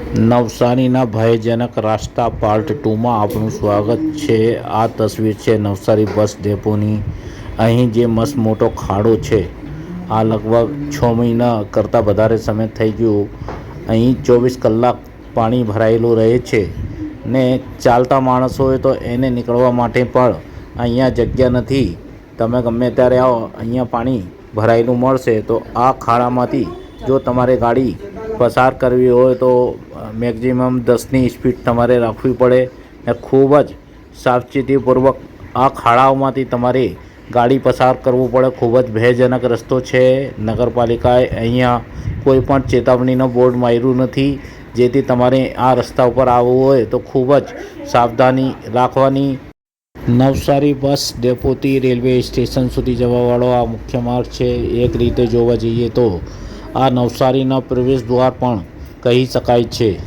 નવસારીના ભયજનક રાસ્તા પાર્ટ ટુમાં આપનું સ્વાગત છે. આ તસવીર છે નવસારી બસ ડેપોની. અહીં જે મસ્ત મોટો ખાડો છે, આ લગભગ છ મહિના કરતાં વધારે સમય થઈ ગયું. અહીં ચોવીસ કલાક પાણી ભરાયેલું રહે છે ને ચાલતા માણસો હોય તો એને નીકળવા માટે પણ અહીંયા જગ્યા નથી. તમે ગમે ત્યારે આવો, અહીંયા પાણી ભરાયેલું મળશે તો આ ખાડામાંથી જો તમારે ગાડી પસાર કરવી હોય તો મેક્ઝિમમ દસની સ્પીડ તમારે રાખવી પડે ને ખૂબ જ સાવચેતીપૂર્વક આ ખાડાઓમાંથી તમારે ગાડી પસાર કરવું પડે. ખૂબ જ ભયજનક રસ્તો છે. નગરપાલિકાએ અહીંયા કોઈ પણ ચેતવણીનો બોર્ડ માર્યું નથી. જેથી તમારે આ રસ્તા ઉપર આવવું હોય તો ખૂબ જ સાવધાની રાખવાની. નવસારી બસ ડેપોથી રેલવે સ્ટેશન સુધી જવાવાળો આ મુખ્ય માર્ગ છે. એક રીતે જોવા જઈએ તો આ નવસારીના પ્રવેશ દ્વાર પણ કહી શકાય છે.